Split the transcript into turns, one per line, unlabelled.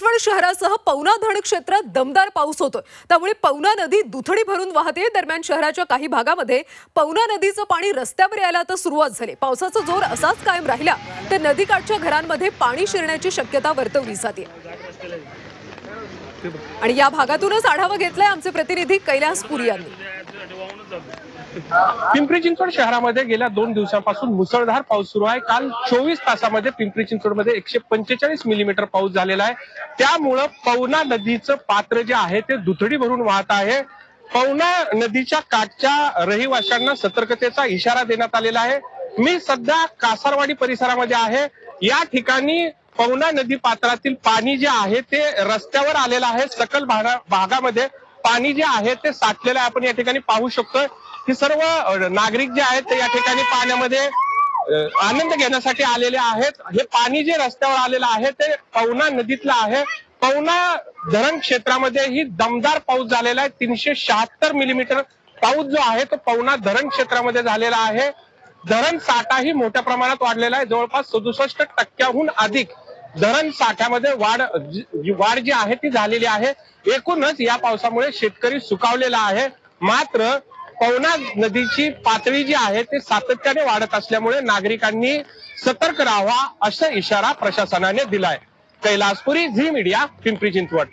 पाचवण शहरासह पवना धरण क्षेत्रात दमदार पाऊस होतोय. त्यामुळे पवना नदी दुथडी भरून वाहते. दरम्यान शहराच्या काही भागामध्ये पवना नदीचं पाणी रस्त्यावर यायला आता सुरुवात झाली. पावसाचा जोर असाच कायम राहिला तर नदीकाठच्या घरांमध्ये पाणी शिरण्याची शक्यता वर्तवली जाते. आणि या भागातूनच आढावा घेतलाय आमचे प्रतिनिधी कैलास पुरी यांनी.
पिंपरी चिंचवड शहरामध्ये गेल्या दोन दिवसांपासून मुसळधार पाऊस सुरू आहे. काल चोवीस तासामध्ये पिंपरी चिंचवडमध्ये एकशे पंचेचाळीस मिलीमीटर पाऊस झालेला आहे. त्यामुळं पवना नदीचं पात्र जे आहे ते दुथडी भरून वाहत आहे. पवना नदीच्या काठच्या रहिवाशांना सतर्कतेचा इशारा देण्यात आलेला आहे. मी सध्या कासारवाडी परिसरामध्ये आहे. या ठिकाणी पवना नदी पात्रातील पाणी जे आहे ते रस्त्यावर आलेलं आहे. सकल भागा भागामध्ये पाणी जे आहे ते साठलेलं आहे आपण या ठिकाणी पाहू शकतोय. की सर्व नागरिक जे आहेत ते या ठिकाणी पाण्यामध्ये आनंद घेण्यासाठी आलेले आहेत. हे पाणी जे रस्त्यावर आलेलं आहे ते पवना नदीतलं आहे. पवना धरण क्षेत्रामध्ये ही दमदार पाऊस झालेला आहे. तीनशे शहात्तर मिलीमीटर पाऊस जो आहे तो पवना धरण क्षेत्रामध्ये झालेला आहे. धरण साठाही मोठ्या प्रमाणात वाढलेला आहे. जवळपास सदुसष्ट टक्क्याहून अधिक धरण साठ्यामध्ये वाढ वाढ जी आहे ती झालेली आहे. एकूणच या पावसामुळे शेतकरी सुकावलेला आहे. मात्र पवना नदीची पातळी जी आहे ते सातत्याने वाढत असल्यामुळे नागरिकांनी सतर्क राहावा असा इशारा प्रशासनाने दिलाय. Kailaspuri Zee media Pimpri Chinchwad.